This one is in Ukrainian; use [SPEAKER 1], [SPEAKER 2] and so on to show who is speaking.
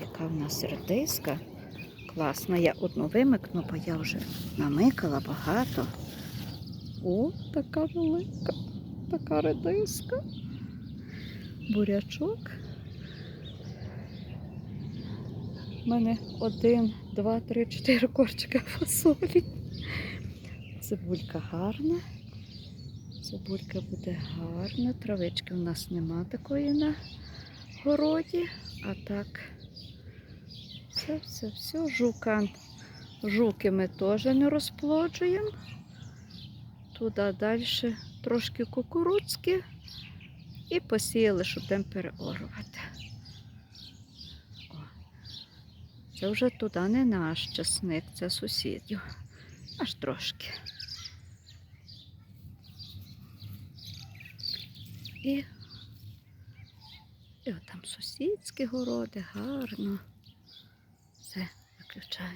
[SPEAKER 1] Яка в нас редиска. Класна. Я одну вимикну, бо я вже намикала багато. О, така велика, така редиска. Бурячок. У мене один, два, три, чотири корчика фасолі. Цибулька гарна. Цибулька буде гарна. Травички у нас нема такої на городі. А так, все, все, все. Жука. Жуки ми теж не розплоджуємо. Туди далі трошки кукурудзки і посіяли, щоб там переорувати. О. Це вже туди не наш часник, це сусідів. Аж трошки. І, і отам сусідські городи, гарно. Все, виключаю.